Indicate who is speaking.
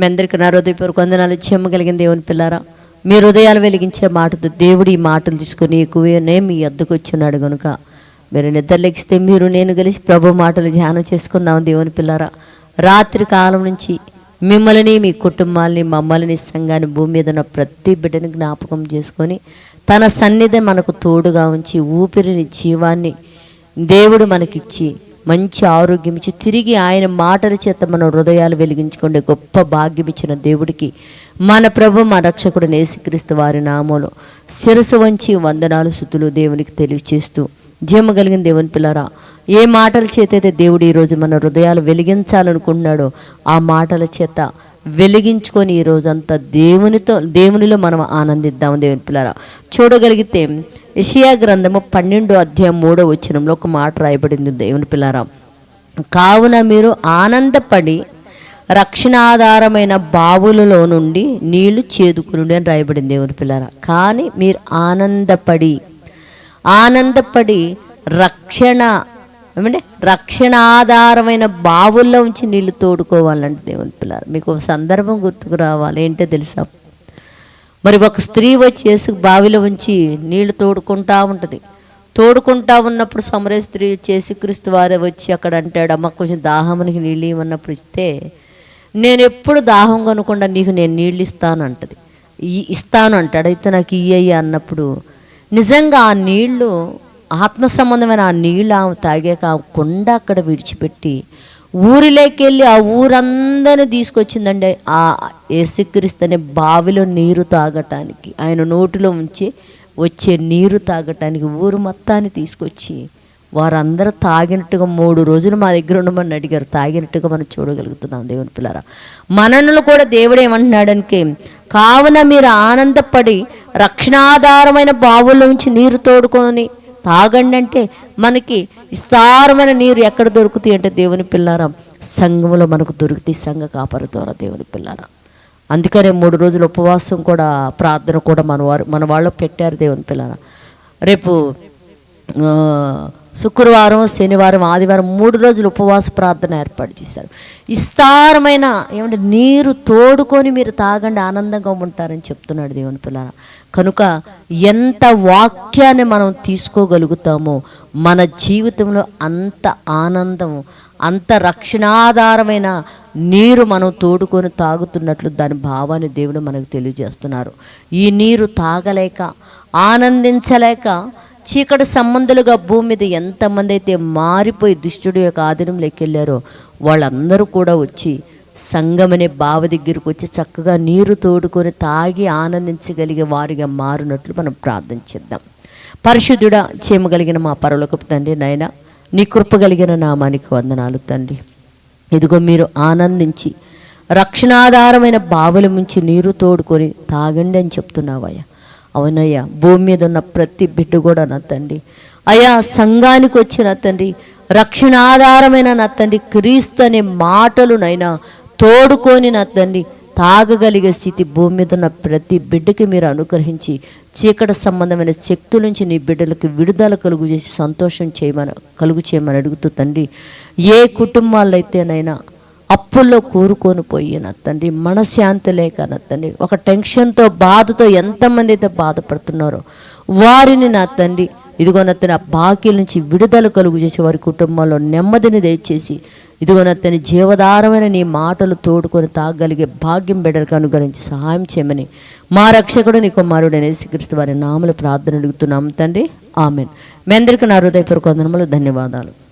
Speaker 1: మీ అందరికీ నా హృదయపూర్వక వందనాలు. చెమ్మగలిగిన దేవుని పిల్లారా మీ హృదయాలు వెలిగించే మాటతో దేవుడు ఈ మాటలు తీసుకుని ఎక్కువనే మీ అద్దకు వచ్చినాడు కనుక మీరు నిద్రలెక్కిస్తే మీరు నేను కలిసి ప్రభు మాటలు ధ్యానం చేసుకుందాం దేవుని పిల్లారా. రాత్రి కాలం నుంచి మిమ్మల్ని మీ కుటుంబాలని మమ్మల్ని సంఘాన్ని భూమి మీద ఉన్న ప్రతి బిడ్డని జ్ఞాపకం చేసుకొని తన సన్నిధి మనకు తోడుగా ఉంచి ఊపిరిని జీవాన్ని దేవుడు మనకిచ్చి మంచి ఆరోగ్యం ఇచ్చి తిరిగి ఆయన మాటల చేత మన హృదయాలు వెలిగించుకునే గొప్ప భాగ్యం ఇచ్చిన దేవుడికి మన ప్రభు మా రక్షకుడు నేసుక్రీస్తు వారి నామంలో శిరసు వంచి వందనాలు శుతులు దేవునికి తెలియచేస్తూ జీమ కలిగిన దేవుని పిల్లరా ఏ మాటల చేతైతే దేవుడు ఈరోజు మన హృదయాలు వెలిగించాలనుకుంటున్నాడో ఆ మాటల చేత వెలిగించుకొని ఈ రోజంతా దేవునితో దేవునిలో మనం ఆనందిద్దాం దేవుని పిల్లరా. చూడగలిగితే ఇషియా గ్రంథము పన్నెండో అధ్యాయం మూడో వచ్చినంలో ఒక మాట రాయబడింది దేవుని పిల్లరా. కావున మీరు ఆనందపడి రక్షణాధారమైన బావులలో నుండి నీళ్ళు చేదుకునుండి అని రాయబడింది దేవుని పిల్లరా. కానీ మీరు ఆనందపడి ఆనందపడి రక్షణ ఏమంటే రక్షణ ఆధారమైన బావుల్లో ఉంచి నీళ్ళు తోడుకోవాలంటే దేవుని పిల్లలు. మీకు ఒక సందర్భం గుర్తుకు రావాలి. ఏంటో తెలుసా? మరి ఒక స్త్రీ వచ్చి యేసు బావిలో ఉంచి నీళ్ళు తోడుకుంటా ఉంటుంది. తోడుకుంటా ఉన్నప్పుడు సమర స్త్రీ చేసి క్రీస్తు వారే వచ్చి అక్కడ అంటాడు అమ్మ కొంచెం దాహమునికి నీళ్ళు ఇవ్వన్నప్పుడు ఇస్తే నేను ఎప్పుడు దాహం కనుకుండా నీకు నేను నీళ్ళు ఇస్తాను అంటది ఇస్తాను అంటాడు. అయితే నాకు ఇయ్యయ్య అన్నప్పుడు నిజంగా ఆ నీళ్ళు ఆత్మ సంబంధమైన ఆ నీళ్ళు ఆమె తాగాక ఆ కొండ అక్కడ విడిచిపెట్టి ఊరిలోకి వెళ్ళి ఆ ఊరందరిని తీసుకొచ్చిందండి ఆ ఏసుక్రీస్తు బావిలో నీరు తాగటానికి. ఆయన నోటిలో ఉంచి వచ్చే నీరు తాగటానికి ఊరు మొత్తాన్ని తీసుకొచ్చి వారందరూ తాగినట్టుగా మూడు రోజులు మా దగ్గర ఉండమని అడిగారు. తాగినట్టుగా మనం చూడగలుగుతున్నాం దేవుని పిల్లరా. మనను కూడా దేవుడు ఏమంటున్నాడంటే కావున మీరు ఆనందపడి రక్షణాధారమైన బావుల్లోంచి నీరు తోడుకొని తాగండి అంటే మనకి విస్తారమైన నీరు ఎక్కడ దొరుకుతాయి అంటే దేవుని పిల్లారా? సంఘంలో మనకు దొరుకుతాయి సంఘ కాపరి ద్వారా దేవుని పిల్లారా. అందుకనే మూడు రోజులు ఉపవాసం కూడా ప్రార్థన కూడా మన వారు మన వాళ్ళు పెట్టారు దేవుని పిల్లారా. రేపు శుక్రవారం శనివారం ఆదివారం మూడు రోజులు ఉపవాస ప్రార్థన ఏర్పాటు చేశారు. విస్తారమైన ఏమంటే నీరు తోడుకొని మీరు తాగండి ఆనందంగా ఉంటారని చెప్తున్నాడు దేవుని పిల్లల కనుక ఎంత వాక్యాన్ని మనం తీసుకోగలుగుతామో మన జీవితంలో అంత ఆనందం అంత రక్షణాధారమైన నీరు మనం తోడుకొని తాగుతున్నట్లు దాని భావాన్ని దేవుడు మనకు తెలియజేస్తున్నారు. ఈ నీరు తాగలేక ఆనందించలేక చీకటి సంబంధులుగా భూమి మీద ఎంతమంది అయితే మారిపోయి దుష్టుడు యొక్క ఆధీనంలోకి వెళ్ళారో వాళ్ళందరూ కూడా వచ్చి సంగమనే బావ దగ్గరికి వచ్చి చక్కగా నీరు తోడుకొని తాగి ఆనందించగలిగే వారిగా మారినట్లు మనం ప్రార్థించిద్దాం పరిశుద్ధుడ చేయమగలిగిన మా పరలోకపు తండ్రి నాయన నీ కృప కలిగిన నామానికి వందనాలు తండ్రి. ఇదిగో మీరు ఆనందించి రక్షణాధారమైన బావుల నుంచి నీరు తోడుకొని తాగండి అని చెప్తున్నావయ్యా. అవునయ్యా భూమి మీద ఉన్న ప్రతి బిడ్డ కూడా నా తండ్రి. అయ్యా సంఘానికి వచ్చిన తండ్రి రక్షణాధారమైన నా తండ్రి క్రీస్తు అనే మాటలు నైనా తోడుకొని నా తండ్రి తాగగలిగే స్థితి భూమి మీద ఉన్న ప్రతి బిడ్డకి మీరు అనుగ్రహించి చీకటి సంబంధమైన శక్తుల నుంచి నీ బిడ్డలకు విడుదల కలుగు చేసి సంతోషం చేయమని కలుగు చేయమని అడుగుతూ తండ్రి ఏ కుటుంబాలైతేనైనా అప్పుల్లో కూరుకొని పోయి నా తండ్రి మనశ్శాంతి లేక నా తండ్రి ఒక టెన్షన్తో బాధతో ఎంతమంది అయితే బాధపడుతున్నారో వారిని నా తండ్రి ఇదిగో నా తండ్రి ఆ బాకీల నుంచి విడుదల కలుగు చేసి వారి కుటుంబంలో నెమ్మదిని దయచేసి ఇదిగోనతని నా జీవధారమైన నీ మాటలు తోడుకొని తాగలిగే భాగ్యం బిడ్డలకు అనుగ్రహించి సహాయం చేయమని మా రక్షకుడు నీ కుమారుడనే శ్రీకృష్ణ వారి నామలు ప్రార్థన అడుగుతున్నాం తండ్రి. ఆమెన్. మీ అందరికీ నా హృదయపూర్వక వందనములు ధన్యవాదాలు.